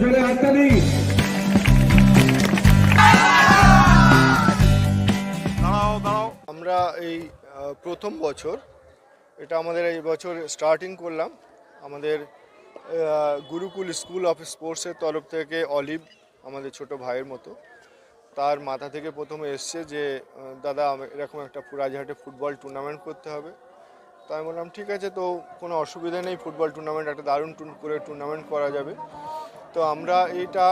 জোরে দাঁড়াও দাঁড়াও। আমরা এই প্রথম বছর, এটা আমাদের এই বছর স্টার্টিং করলাম। আমাদের গুরুকুল স্কুল অফ স্পোর্টসের তরফ থেকে অলিভ, আমাদের ছোট ভাইয়ের মতো, তার মাথা থেকে প্রথমে এসছে যে দাদা এরকম একটা ফুরাজহাটে ফুটবল টুর্নামেন্ট করতে হবে। তো আমি বললাম, ঠিক আছে, তো কোনো অসুবিধা নেই, ফুটবল টুর্নামেন্ট একটা দারুণ করে টুর্নামেন্ট করা যাবে। তো আমরা এইটা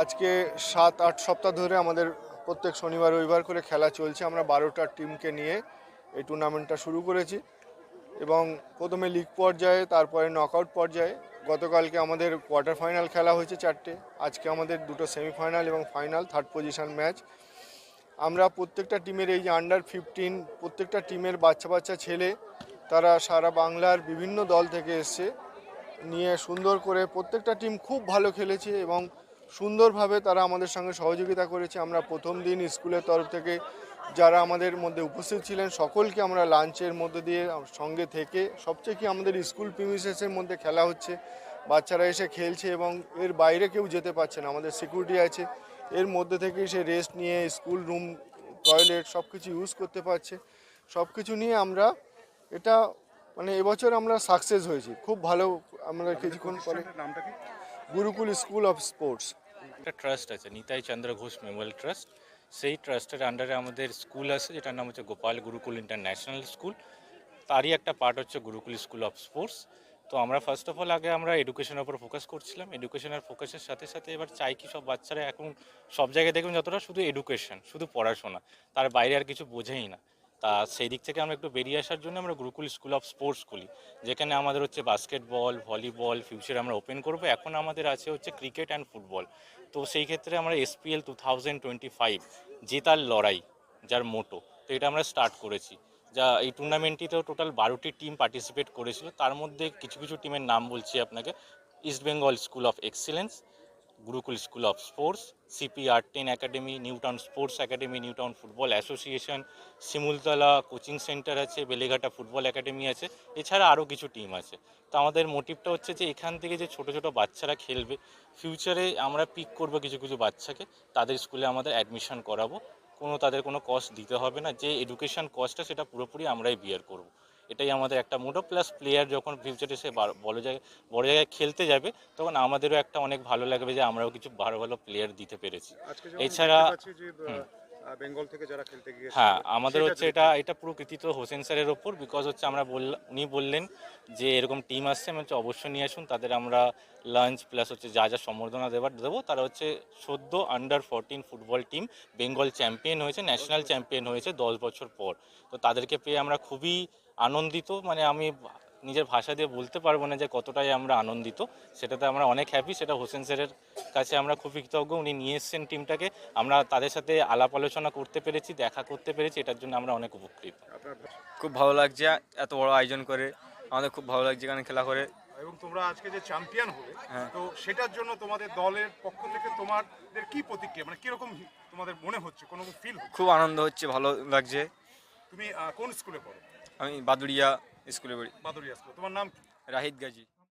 আজকে সাত, আট সপ্তাহ ধরে আমাদের প্রত্যেক শনিবার, রবিবার করে খেলা চলছে। আমরা বারোটা টিমকে নিয়ে এই টুর্নামেন্টটা শুরু করেছি এবং প্রথমে লিগ পর্যায়ে, তারপরে নকআউট পর্যায়ে। গতকালকে আমাদের কোয়ার্টার ফাইনাল খেলা হয়েছে চারটে। আজকে আমাদের দুটো সেমিফাইনাল এবং ফাইনাল থার্ড পজিশন ম্যাচ আমরা প্রত্যেকটা টিমের এই যে আন্ডার ফিফটিন প্রত্যেকটা টিমের বাচ্চা বাচ্চা ছেলে, তারা সারা বাংলার বিভিন্ন দল থেকে এসছে। নিয়ে সুন্দর করে প্রত্যেকটা টিম খুব ভালো খেলেছে এবং সুন্দরভাবে তারা আমাদের সঙ্গে সহযোগিতা করেছে। আমরা প্রথম দিন স্কুলের তরফ থেকে যারা আমাদের মধ্যে উপস্থিত ছিলেন, সকলকে আমরা লাঞ্চের মধ্যে দিয়ে সঙ্গে থেকে সবচেয়ে কি আমাদের স্কুল প্রিমিসেসের মধ্যে খেলা হচ্ছে, বাচ্চারা এসে খেলছে এবং এর বাইরে কেউ যেতে পারছে না, আমাদের সিকিউরিটি আছে। এর মধ্যে থেকেই সে রেস্ট নিয়ে স্কুল রুম টয়লেট সব কিছু ইউজ করতে পারছে। সব কিছু নিয়ে আমরা এটা মানে এবছর আমরা সাকসেস হয়েছি। খুব ভালো আমরা কিছুক্ষণ পরে নামটা গুরুকুল স্কুল অফ স্পোর্টস। একটা ট্রাস্ট আছে নিতাই চন্দ্র ঘোষ মেমোরিয়াল ট্রাস্ট সেই ট্রাস্টের আন্ডারে আমাদের স্কুল আছে যেটার নাম হচ্ছে গোপাল গুরুকুল ইন্টারন্যাশনাল স্কুল তারই একটা পার্ট হচ্ছে গুরুকুল স্কুল অফ স্পোর্টস। তো আমরা ফার্স্ট অফ অল আগে আমরা এডুকেশনের উপর ফোকাস করছিলাম। এডুকেশনের ফোকাসের সাথে সাথে এবার চাই কি সব বাচ্চারা এখন সব জায়গায় দেখবেন যতটা শুধু এডুকেশন শুধু পড়াশোনা তার বাইরে আর কিছু বোঝেই না। তা সেই দিক থেকে আমরা একটু বেরিয়ে আসার জন্য আমরা গুরুকুল স্কুল অফ স্পোর্টস খুলি, যেখানে আমাদের হচ্ছে বাস্কেটবল, ভলিবল, ফিউচারে আমরা ওপেন করব। এখন আমাদের আছে হচ্ছে ক্রিকেট অ্যান্ড ফুটবল। তো সেই ক্ষেত্রে আমরা SPL two thousand twenty five জেতার লড়াই, যার মোটো, তো এটা আমরা স্টার্ট করেছি। যা এই টুর্নামেন্টটিতেও টোটাল বারোটি টিম পার্টিসিপেট করেছিল। তার মধ্যে কিছু কিছু টিমের নাম বলছি আপনাকে east Bengal school of excellence Gurukul school of sports CP art ten academy Newtown sports academy Newtown football association Shimultala coaching centre আছে, বেলেঘাটা ফুটবল একাডেমি আছে, এছাড়া আরও কিছু টিম আছে। তো আমাদের মোটিভটা হচ্ছে যে এখান থেকে যে ছোট ছোট বাচ্চারা খেলবে ফিউচারে আমরা পিক করব কিছু কিছু বাচ্চাকে, তাদের স্কুলে আমাদের অ্যাডমিশন করাবো। কোনো তাদের কোনো কস্ট দিতে হবে না, যে এডুকেশন কস্টটা সেটা পুরোপুরি আমরাই বিয়ার করব। এটাই আমাদের একটা মোটো প্লাস প্লেয়ার যখন ফিউচারে সে বড় জায়গায় বড় জায়গায় খেলতে যাবে তখন আমাদেরও একটা অনেক ভালো লাগবে যে আমরাও কিছু ভালো ভালো প্লেয়ার দিতে পেরেছি। এছাড়া- বেঙ্গল থেকে যারা খেলতে গিয়েছে হ্যাঁ আমাদের হচ্ছে এটা এটা পুরো কৃতিত্ব হোসেন স্যারের ওপর বিকজ হচ্ছে আমরা বললাম উনি বললেন যে এরকম টিম আসছে আমি হচ্ছে অবশ্যই নিয়ে আসুন তাদের আমরা লাঞ্চ প্লাস হচ্ছে যা যা সম্বর্ধনা দেওয়ার দেবো। তারা হচ্ছে সদ্য under fourteen football team Bengal champion হয়েছে ন্যাশনাল চ্যাম্পিয়ন হয়েছে দশ বছর পর। তো তাদেরকে পেয়ে আমরা খুবই আনন্দিত মানে আমি নিজের ভাষা দিয়ে বলতে পারব না যে কতটাই আমরা আনন্দিত সেটাতে আমরা অনেক হ্যাপি সেটা হোসেন স্যারের কাছে আমরা খুবই কৃতজ্ঞ উনি নিয়ে এসছেন টিমটাকে আমরা তাদের সাথে আলাপ আলোচনা করতে পেরেছি দেখা করতে পেরেছি এটার জন্য আমরা অনেক উপকৃত। খুব ভালো লাগছে এত বড় আয়োজন করে আমাদের খুব ভালো লাগছে এখানে খেলা করে। এবং তোমরা আজকে যে চ্যাম্পিয়ন হলে হ্যাঁ। তো সেটার জন্য তোমাদের দলের পক্ষ থেকে তোমাদের কি প্রতিক্রিয়া মানে কীরকম তোমাদের মনে হচ্ছে কোনো ফিল খুব আনন্দ হচ্ছে ভালো লাগছে। তুমি কোন স্কুলে পড়ো? আমি বাদুড়িয়া স্কুলে পড়ি মাধুরী স্কুল তোমার নাম কি? রাহিদ গাজী।